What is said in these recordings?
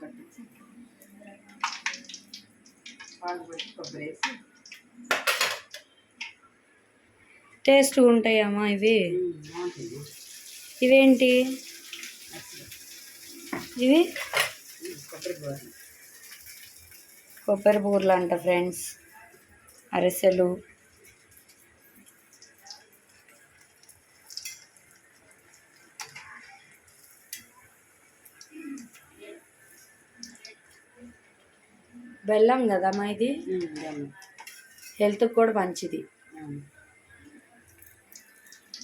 కట్టించి పాలు పెట్టి కొబ్బరి వేసి. టేస్ట్ ఉంటాయమ్మా ఇవి. ఇవేంటి? ఇవి? కొబ్బరి బూర్లు అంట ఫ్రెండ్స్. అరిసెలు. బెల్లం కదమ్మా ఇది. హెల్త్కి కూడా మంచిది.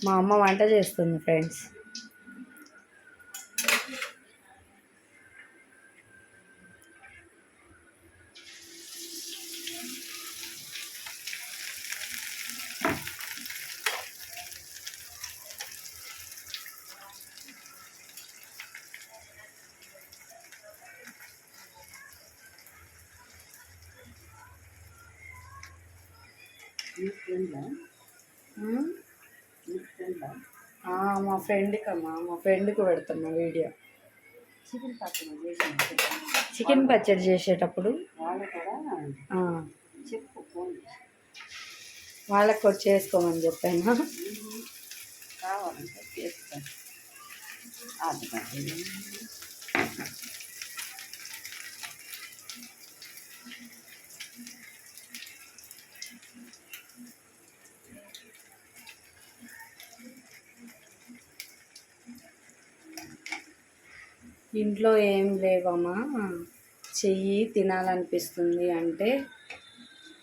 మా అమ్మ వంట చేస్తుంది ఫ్రెండ్స్ మీ ఫ్రెండ్కి అమ్మా మా ఫ్రెండ్కి పెడుతున్నా వీడియో. చికెన్ చేసి చికెన్ పచ్చడి చేసేటప్పుడు. వాళ్ళకి కూడా చేసుకోమని చెప్పాను. కావాలంటే చేస్తాను. ఇంట్లో ఏం లేవమ్మా. చెయ్యి తినాలనిపిస్తుంది అంటే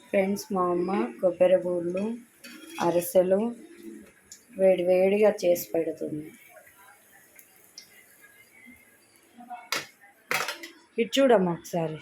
ఫ్రెండ్స్ మా అమ్మ కొబ్బరి బూళ్ళు అరిసెలు వేడివేడిగా చేసి పెడుతుంది. ఇటు చూడమ్మా ఒకసారి.